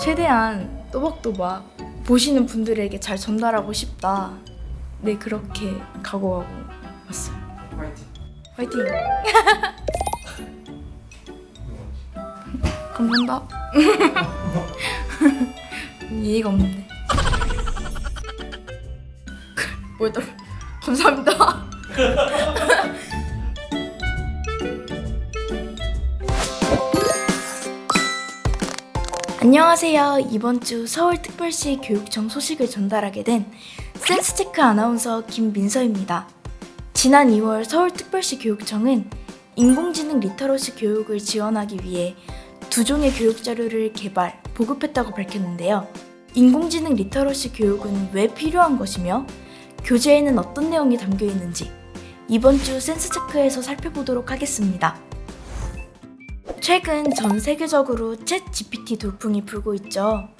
최대한 또박또박 보시는 분들에게 잘 전달하고 싶다. 네 그렇게 각오하고 왔어요. 화이팅. 화이팅! 감사합니다. 예의가 없는데. 뭐였더라? 감사합니다. 안녕하세요. 이번 주 서울특별시 교육청 소식을 전달하게 된 센스체크 아나운서 김민서입니다. 지난 2월 서울특별시 교육청은 인공지능 리터러시 교육을 지원하기 위해 두 종의 교육 자료를 개발, 보급했다고 밝혔는데요. 인공지능 리터러시 교육은 왜 필요한 것이며 교재에는 어떤 내용이 담겨 있는지 이번 주 센스체크에서 살펴보도록 하겠습니다. 최근 전 세계적으로 챗 GPT 돌풍이 불고 있죠.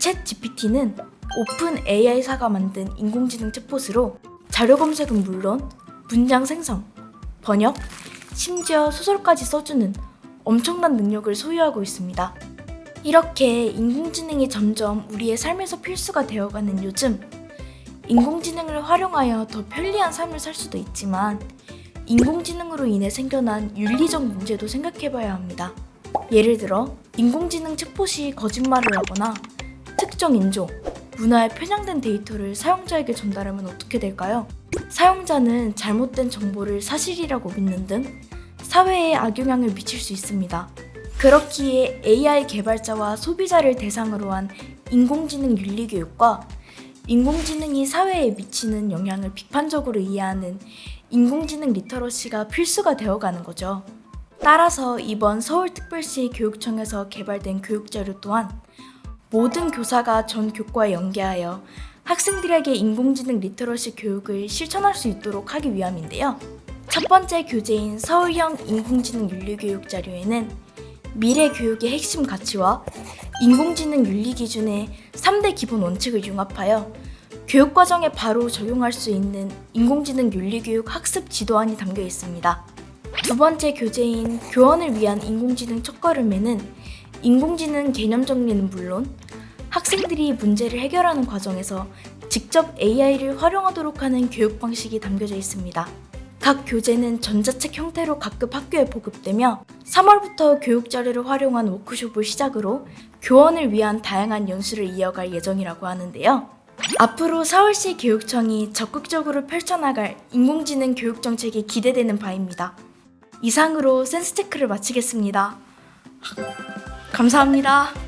챗 GPT는 오픈 AI사가 만든 인공지능 챗봇으로 자료 검색은 물론 문장 생성, 번역, 심지어 소설까지 써주는 엄청난 능력을 소유하고 있습니다. 이렇게 인공지능이 점점 우리의 삶에서 필수가 되어가는 요즘, 인공지능을 활용하여 더 편리한 삶을 살 수도 있지만, 인공지능으로 인해 생겨난 윤리적 문제도 생각해봐야 합니다. 예를 들어, 인공지능 챗봇이 거짓말을 하거나 특정 인종, 문화에 편향된 데이터를 사용자에게 전달하면 어떻게 될까요? 사용자는 잘못된 정보를 사실이라고 믿는 등 사회에 악영향을 미칠 수 있습니다. 그렇기에 AI 개발자와 소비자를 대상으로 한 인공지능 윤리 교육과 인공지능이 사회에 미치는 영향을 비판적으로 이해하는 인공지능 리터러시가 필수가 되어가는 거죠. 따라서 이번 서울특별시 교육청에서 개발된 교육자료 또한 모든 교사가 전 교과에 연계하여 학생들에게 인공지능 리터러시 교육을 실천할 수 있도록 하기 위함인데요. 첫 번째 교재인 서울형 인공지능 윤리교육 자료에는 미래 교육의 핵심 가치와 인공지능 윤리 기준의 3대 기본 원칙을 융합하여 교육 과정에 바로 적용할 수 있는 인공지능 윤리교육 학습 지도안이 담겨 있습니다. 두 번째 교재인 교원을 위한 인공지능 첫걸음에는 인공지능 개념 정리는 물론 학생들이 문제를 해결하는 과정에서 직접 AI를 활용하도록 하는 교육 방식이 담겨져 있습니다. 각 교재는 전자책 형태로 각급 학교에 보급되며 3월부터 교육 자료를 활용한 워크숍을 시작으로 교원을 위한 다양한 연수를 이어갈 예정이라고 하는데요. 앞으로 서울시 교육청이 적극적으로 펼쳐나갈 인공지능 교육 정책이 기대되는 바입니다. 이상으로 센스체크를 마치겠습니다. 감사합니다.